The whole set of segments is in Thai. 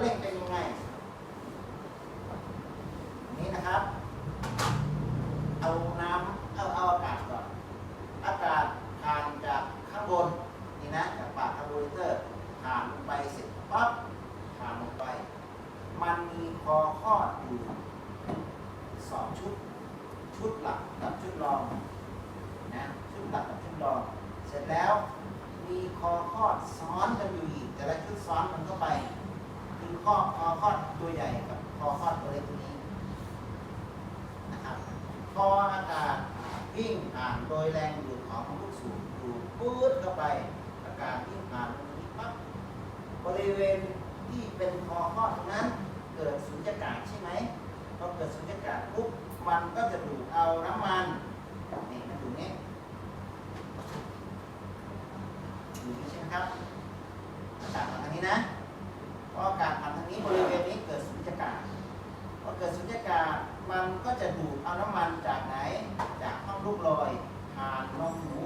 เร่งเป็นยังไง นี่นะครับ เอาน้ำเอาเอาอากาศก่อน อากาศผ่านจากข้างบนนี่นะจากปากคาร์บูเรเตอร์ผ่านลงไปเสร็จปั๊บผ่านลงไป มันมีคอคลอดอยู่สองชุด ชุดหลักกับชุดรองนะชุดหลักกับชุดรอง เสร็จแล้วมีคอคลอดซ้อนกันอยู่อีกแต่ละชุดซ้อนมันเข้าไป คือข้อคอคลอดตัวใหญ่กับคอคลอดตัวเล็กตัวนี้นะครับ พออากาศวิ่งผ่านโดยแรงดูดของลูกสูบดูดปื๊ดเข้าไป อากาศวิ่งผ่านตรงนี้ปั๊บบริเวณที่เป็นคอคลอตรงนั้น เกิดสุญญากาศใช่ไหมพอเกิดสุญญากาศปุ๊บมันก็จะดูดเอาน้ำมันนี่มันอยู่นี่อยู่นี่ใช่ไหมครับอากาศผ่านทางนี้นะพออากาศผ่านทางนี้บริเวณนี้เกิดสุญญากาศพอเกิดสุญญากาศ มันก็จะดูดเอาน้ำมันจากไหน จากห้องลูกลอยผ่านนมหมู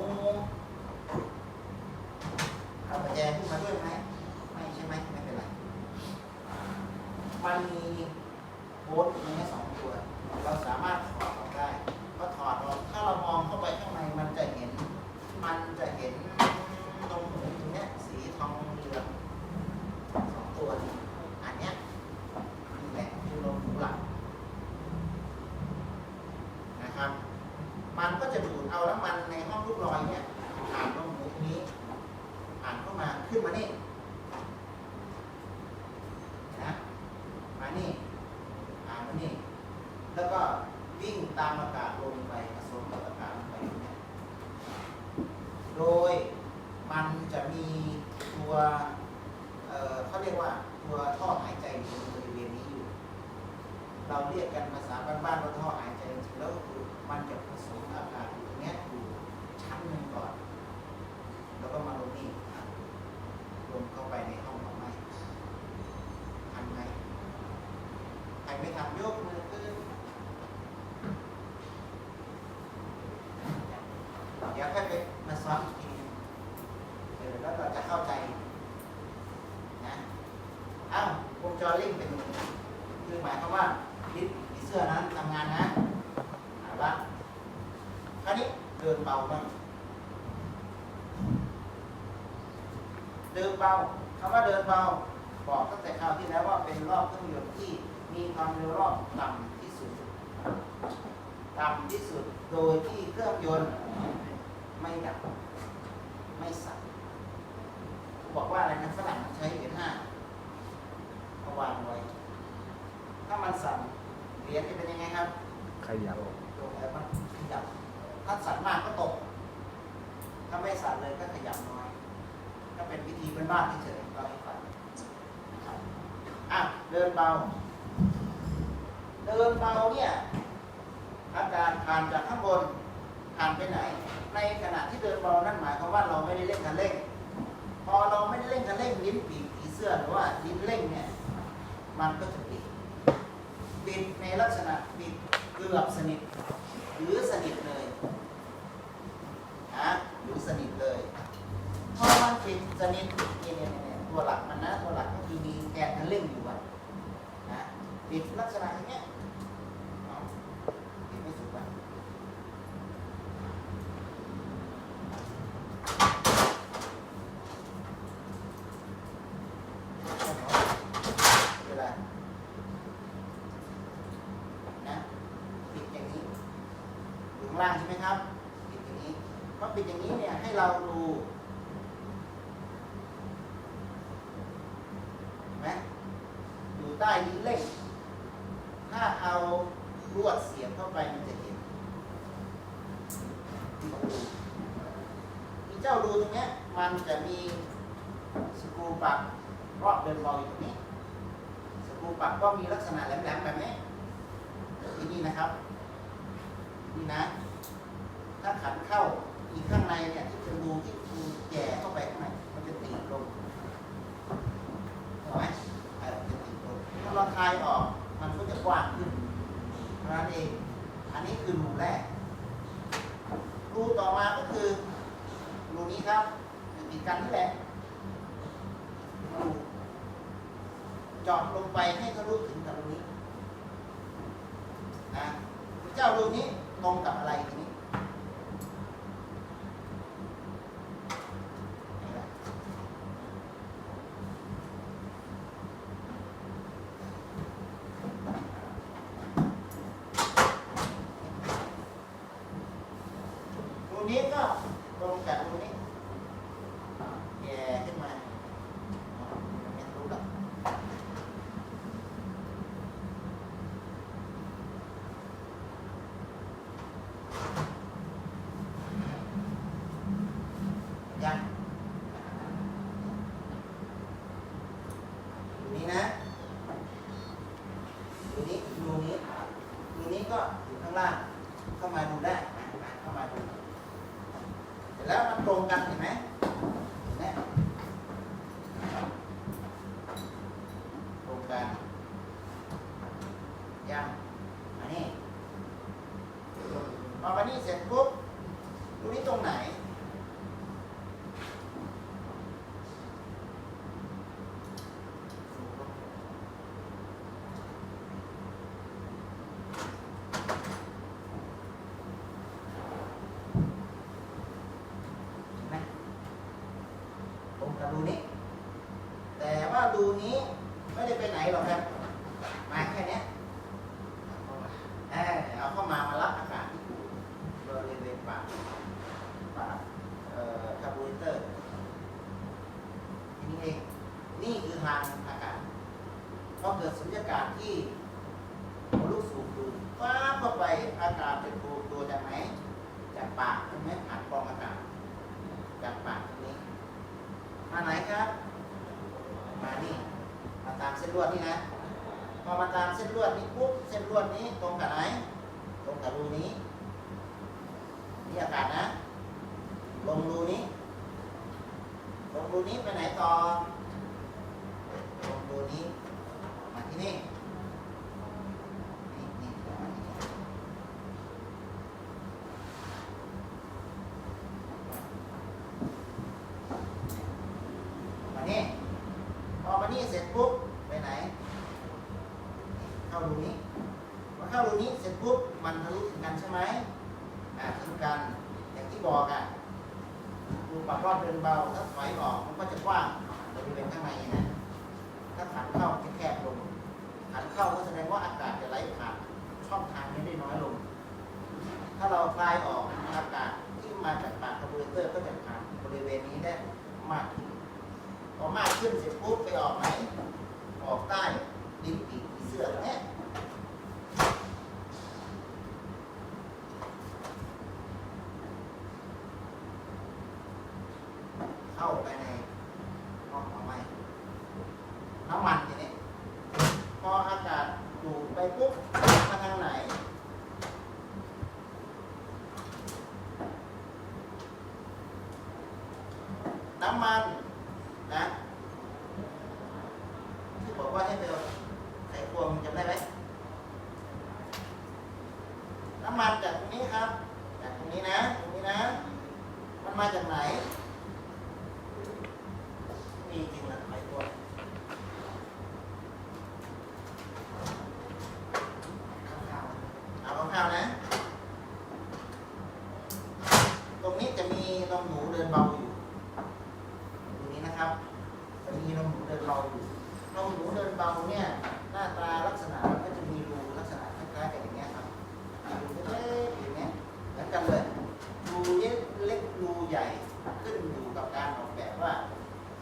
เอาประแจขึ้มาด้วยไหมไม่ใช่ไหมไม่เป็นไร มันมีโค้ดตรงนี้สองตัว เราสามารถถอดออกได้พอถอดออกถ้าเรามองเข้าไปข้างในมันจะเห็น มันจะเห็นตรงหูตรงเนี้ยสีทองเหลืองสองตัวนี้อันเนี้ยนี่แหละคือลมหูหลักนะครับ มันก็จะดูดเอาน้ำมันในห้องลูกลอยเนี่ยผ่านลมหูตรงนี้ ผ่านเข้ามาขึ้นมานี่ นะมานี่อ่ามานี่ แล้วก็วิ่งตามอากาศลงไปผสมกับอากาศลงไปเนี่ยโดยมันจะมีตัวเอ่อเขาเรียกว่าตัวท่อหายใจอยู่บริเวณนี้อยู่ เราเรียกกันภาษาบ้านๆว่าท่อหายใจจริงๆแล้วก็คือมันจะผสมอากาศอยู่ตรงเนี้ยอยู่ชั้นหนึ่งก่อน แล้วก็มาลงนี่ลงเข้าไปในห้องของไม้ ทำไหม ใครไม่ทำยกมือขึ้นเดี๋ยวค่อยไปมาซ้อมอีกทีหนึ่งเออแล้วเราจะเข้าใจนะอ้าววงจรลิงเป็นย่างนี้คือหมายความว่าลิฟต์ผีเสื้อนั้นทำงานนะเอาละคราวนี้เดินเบาบ้างเดินเบาคำว่าเดินเบาบอกตั้งแต่คราวที่แล้วว่าเป็นรอบเครื่องยนต์ที่ มีความเร็วรอบต่ำที่สุด ต่ำที่สุดโดยที่เครื่องยนต์ไม่ดับ ไม่สั่นบอกว่าอะไรนะฝรั่งมันใช้เหรียญห้าเอาวางไว้ ถ้ามันสั่นเหรียญจะเป็นยังไงครับขยับลงแล้วมันขยับ ถ้าสั่นมากก็ตก ถ้าไม่สั่นเลยก็ขยับน้อย ก็เป็นวิธีเป็นบ้านที่เฉยๆเราให้ฟังนะครับอะเดินเบา เดินเบาเนี่ยอากาศผ่านจากข้างบนผ่านไปไหน ในขณะที่เดินเบานั่นหมายความว่าเราไม่ได้เร่งคันเร่ง พอเราไม่ได้เร่งคันเร่งลิ้นปีกผีเสื้อหรือว่าลิ้นเร่งเนี่ยมันก็จะปิดปิดในลักษณะปิดเกือบสนิทหรือสนิทเลยนะหรือสนิทเลยพอมันปิดสนิทเนี่ยเนี่ยตัวหลักมันนะตัวหลักก็คือมีแกนคันเร่งอยู่อะนะปิดลักษณะอย่างเงี้ยเอาปิดไม่สุดอะเวลานะปิดอย่างนี้อยู่ข้างล่างใช่ไหมครับ ปิดอย่างนี้พอปิดอย่างนี้เนี่ย ให้เราดูนไหมอยู่ใต้ลิ้นเล่งถ้าเอาลวดเสียบเข้าไปมันจะเห็นมีเจ้ารูตรงนี้มันจะมีสกรูปักรอบเดินบอลอยู่ตรงนี้ สกรูปักก็มีลักษณะแหลมๆแบบนี้ที่นี่นะครับ นี่นะ ถ้าขันเข้า อีกข้างในเนี่ยที่เป็นรูที่รูแย่เข้าไปข้างในมันจะตีบลงเห็นไหมไอ้มันจะตีบลงถ้าเราคลายออกมันก็จะกว้างขึ้นเท่านั้นเอง อันนี้คือรูแรก รูต่อมาก็คือรูนี้ครับติดกันนี่แหละรูเจาะลงไปให้ทะลุถึงกับรงนี้นะเจ้ารูนี้ตรงกับอะไรทีนี้นี่แหละรูนี้ก็ตรงกับรูนี้แย่ขึ้นมาไม่ทะลุหรอก ยังดูนี้นะดูนี้ดูนี้ดูนี้ก็อยู่ข้างล่าง เข้ามาดูได้ เข้ามาดู เสร็จแล้วมันตรงกันเห็นไหมเห็นไหมตรงกันยังอันนี้ พอมานี่เสร็จปุ๊บรูนี้ตรงไหน เห็นไหมตรงกับรูนี้ แต่ว่ารูนี้ไม่ได้ไปไหนหรอกครับ มาแค่เนี้ยเออเอาเข้ามามารับอากาศที่อยู่บริเวณปากปากเอ่อคาร์บูเรเตอร์ทีนี้เอง นี่คือ ทางอากาศพอเกิดสุญญากาศที่หัวลูกสูบดูฟ้าเข้าไปอากาศเป็นตัวตัวจากไหนจากปากใช่ไหมผ่านกรองอากาศจากปากตรงนี้ มาไหนครับ มานี่มาตามเส้นลวดนี่นะพอมาตามเส้นลวดนี้ปุ๊บเส้นลวดนี้ตรงกับไหน ตรงกับรูนี้นี่อากาศนะลงรูนี้ลงรูนี้ไปไหนต่อ ลงรูนี้มาที่นี่ นี่นี่มาที่นี่ มานี่พอมานี่เสร็จปุ๊บไปไหน เข้ารูนี้พอเข้ารูนี้เสร็จปุ๊บมันทะลุถึงกันใช่ไหมอ่าถึงกันอย่างที่บอกอะรูปรับรอบเดินเบาถ้าถอยออกมันก็จะกว้างบริเวณข้างในอย่างนั้นถ้าขันเข้าจะแคบลงขัน เข้าก็แสดงว่าอากาศจะไหลผ่านช่องทางนี้ได้น้อยลง ถ้าเราคลายออกอากาศที่มาจากปากคาร์บูเรเตอร์ก็จะผ่านบริเวณนี้ได้มากขึ้นพอมากขึ้นเสร็จปุ๊บไปออกไหนออกใต้ดินปีกผีเสื้อแน่ยเข้าไปในห้องเอาไว้น้ำมันทีนี้พออากาศดูดไปปุ๊บมาทางไหน น้ำมันนะที่บอกว่าให้ไปใส่พวงจำได้ไหมน้ำมันจากตรงนี้ครับจากตรงนี้นะตรงนี้นะ มันมาจากไหนมีจริงนะไขพวงเอาคร่าวนะ ตรงนี้จะมีนมหนูเดินเบาอยู่ ตรงนี้นะครับ จะมีนมหนูเดินเบาอยู่น มหนูเดินเบาเนี่ย หน้าตาลักษณะมันก็จะมีรูลักษณะคล้ายๆกับอย่างเงี้ยครับรูเล็กๆอย่างเงี้ยเหมือนกันเลย รูเล็กเล็กรูใหญ่ขึ้นอยู่กับการออกแบบว่า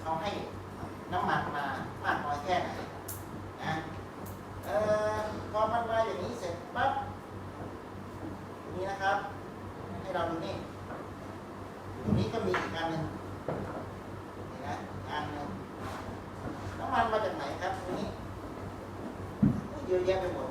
เขาให้น้ำมันมามากน้อยแค่ไหนนะเอ่อพอมันมาอย่างนี้เสร็จปั๊บตรงนี้นะครับ ให้เราดูนี่ตรงนี้ก็มีอีกอันหนึ่ง นี่นะงานหนึ่งน้ำมันมาจากไหนครับตรงนี้ อุ๊ยเ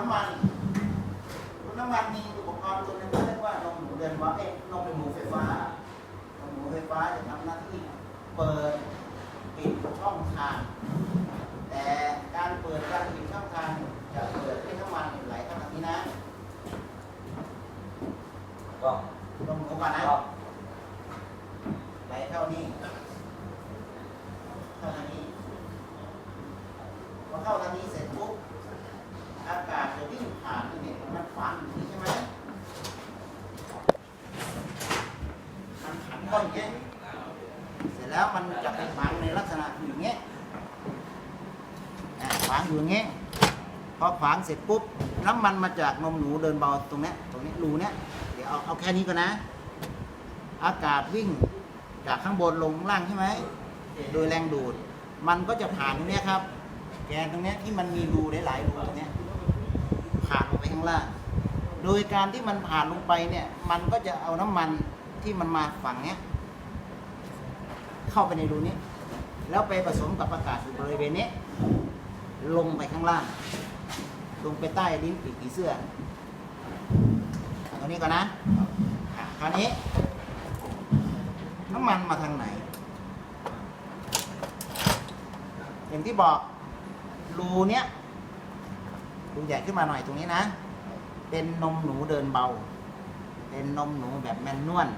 น้ำมันดูน้ำมันมีอุปกรณ์ตัวนึงเรียกว่านมหนูเดินวะเอ๊ะนมหนูไฟฟ้านมหนูไฟฟ้าจะทำหน้าที่เปิดปิดช่องทาง แต่การเปิดการปิดช่องทางจะเปิดให้น้ำมันไหลเข้าทางนี้นะก็ลงหนูก่อนนะไหลเข้านี่เข้าทางนี้พอเข้าทางนี้เสร็จปุ๊บ อากาศจะวิ่งผ่านที่เนี่ยมันขวางอยู่นี่ใช่ไหม มันขันก้อนอย่งเงี้ยเสร็จแล้วมันจะไปขวางในลักษณะอย่างเงี้ยอะขวางอยู่างเงี้ยพอขวางเสร็จปุ๊บน้ำมันมาจากนมหนูเดินเบาตรงเนี้ยตรงนี้รูเนี้ยเดี๋ยวเอาเอาแค่นี้ก่อนนะ อากาศวิ่งจากข้างบนลงล่างใช่ไหมโดยแรงดูด มันก็จะผ่านตรงเนี้ยครับ แกนตรงเนี้ยที่มันมีรูหลายๆรูตรงเนี้ยผ่านลงไปข้างล่าง โดยการที่มันผ่านลงไปเนี่ย มันก็จะเอาน้ำมัน ที่มันมาฝั่งเนี้ย เข้าไปในรูนี้ แล้วไปผสมกับอากาศอยู่บริเวณนี้ ลงไปข้างล่าง ลงไปใต้ลิ้นปีกผีเสื้อตรงนี้ก่อนนะอะคราวนี้ น้ำมันมาทางไหน อย่างที่บอกรูเนี้ยรูใหญ่ขึ้นมาหน่อยตรงนี้นะ เป็นนมหนูเดินเบา เป็นนมหนูแบบแมนนวล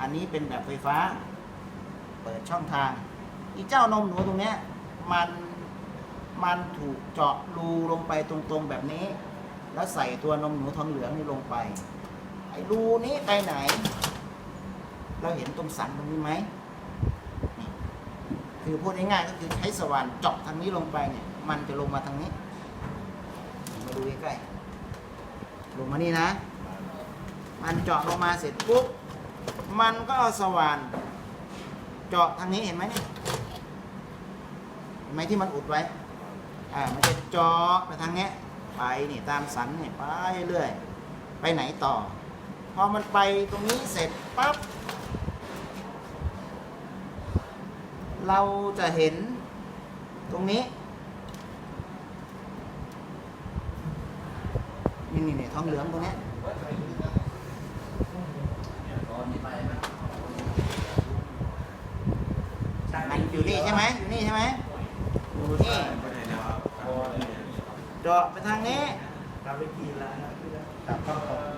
อันนี้เป็นแบบไฟฟ้า เปิดช่องทาง อีเจ้านมหนูตรงเนี้ยมันมันถูกเจาะรูลงไปตรงๆแบบนี้ แล้วใส่ตัวนมหนูทองเหลืองนี่ลงไป ไอ้รูนี้ไปไหน เราเห็นตรงสันตรงนี้ไหมนี่คือพูดง่ายๆก็คือใช้สว่านเจาะทางนี้ลงไปเนี่ย มันจะลงมาทางนี้ มาดูใกล้ๆลงมานี่นะ มันเจาะลงมาเสร็จปุ๊บมันก็เอาสว่าน เจาะทางนี้เห็นไหมเนี่ยเห็นไหมที่มันอุดไว้อ่ามันจะเจาะไปทางเนี้ยไปนี่ตามสันนี่ไปเรื่อยไปไหนต่อ พอมันไปตรงนี้เสร็จปั๊บเราจะเห็นตรงนี้ นี่นี่นี่ทองเหลืองตรงนี้ยมัน อยู่นี่ใช่ไหมอยู่นี่ใช่ไหมอยู่นี่เจาะไปทางนี้ทำไปกินแล้ว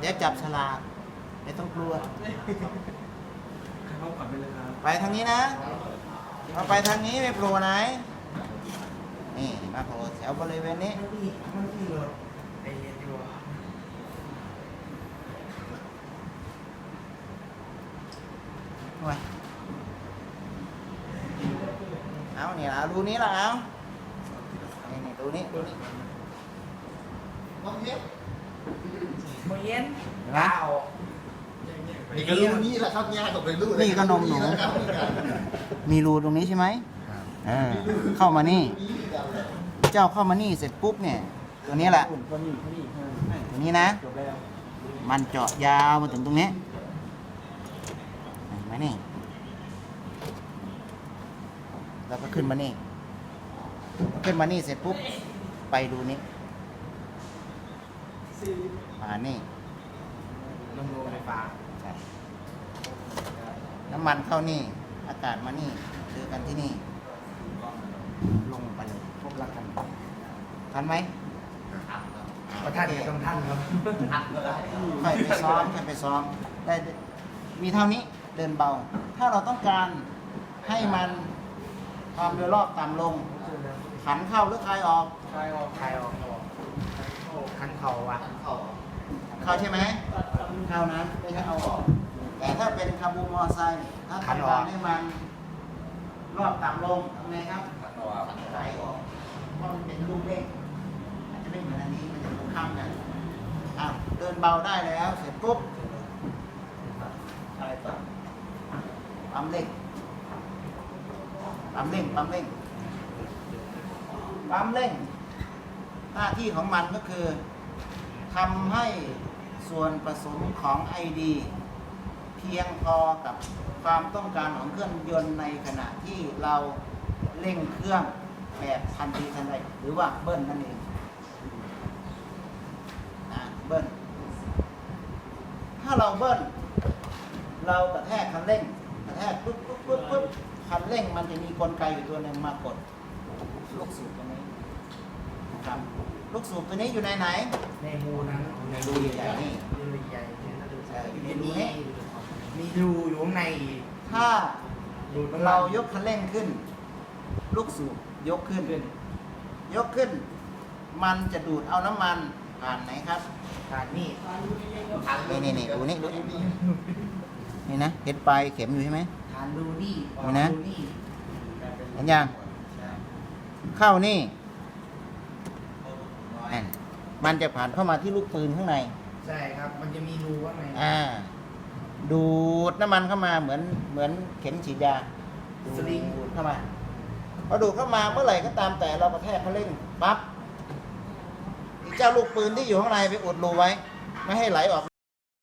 เดี๋ยวจับฉลากไม่ต้องกลัวเข้าก่อนไปเลยครับไปทางนี้นะพอไปทางนี้ไปโผล่ไหนนี่มาโผล่แถวบริเวณนี้ ไม่ดีไม่ดีเลยไอเย็นดีกว่า โอ้ยเอาเนี่ยเอา รูนี้ละเอานี่นี่รูนี้รูนี้มองเห็นโมเย็นไหมนี่ก็รู้นี่แหละครับง่ายกว่าไปรู้นี่ก็นมหนูนะครับมีรูตรงนี้ใช่ไหมเออเข้ามานี่ เจ้าเข้ามานี่เสร็จปุ๊บเนี่ย ตัวนี้แหละคนนี้คนนี้ตัวนี้นะจบแล้วมันเจาะยาวมาถึงตรงนี้เห็นไหมนี่ แล้วก็ขึ้นมานี่ ขึ้นมานี่เสร็จปุ๊บ ไปดูนี่มานี่ลงโรงไฟฟ้าใช่น้ำมันเข้านี่ อากาศมานี่เจอกันที่นี่ ลงไปเลยพบรักกันทันไหมประท่านกับต้องท่านครับค่อยไปซ้อมค่อยไปซ้อมได้มีเท่านี้เดินเบาทถ้าเราต้องการให้มัน ความเร็วรอบต่ำลง ขันเข้าหรือคลายออกคลายออกคลายออกโอ้คันเข่าว่ะเข้าเข้าใช่ไหมเข้านั้นไม่ใช่เอาออก แต่ถ้าเป็นคาบูมอไซค์ถ้าขันต้องออกการให้มันรอบต่ำลงทำไงครับขันออกคลายออกเพราะมันเป็นลูกเล่นอาจจะไม่เหมือนอันนี้มันจะตรงข้ามกันอะเดินเบาได้แล้ว เสร็จปุ๊บอะไรต่อปั๊มเร่ง ปั๊มเร่งปั๊มเร่งปั๊มเร่ง หน้าที่ของมันก็คือทำให้ส่วนผสมของ ID เพียงพอกับความต้องการของเครื่องยนต์ในขณะที่เราเร่งเครื่องแบบทันทีทันใดหรือว่าเบิ้ลนั่นเองนะเบิ้ลถ้าเราเบิ้ลเรากระแทกคันเร่งกระแทกปุ๊บปุ๊บปุ๊บปุ๊บ คันเร่งมันจะมีกลไกอยู่ตัวหนึ่งมากดลูกสูบตรงนี้นะครับลูกสูบตัวนี้อยู่ในไหน ในรูนั้นในรูใหญ่ๆนี่รูใหญ่ๆเนี่ยนะเอออยู่ในรูนี้มีรูอยู่ข้างในอีกถ้าดูดน้ำมันเรายกคันเร่งขึ้น ลูกสูบยกขึ้นขึ้น ยกขึ้น มันจะดูดเอาน้ำมันผ่านไหนครับ ผ่านนี่นี่นี่นี่ดูนี่ดูนี่นี่นะเห็นปลายเข็มอยู่ใช่ไหมผ่านรูนี่ออกดูนะรูนี่เห็นยังเข้านี่อะมันจะผ่านเข้ามาที่ลูกปืนข้างใน ใช่ครับ มันจะมีรูข้างในอ่า ดูดน้ำมันเข้ามาเหมือนเหมือนเข็มฉีดยาสลิงดูดเข้ามาพอดูดเข้ามาเมื่อไหร่ก็ตามแต่เรากระแทกคันเร่งปั๊บอีกเจ้าลูกปืนที่อยู่ข้างในไปอุดรูไว้ ไม่ให้ไหลออก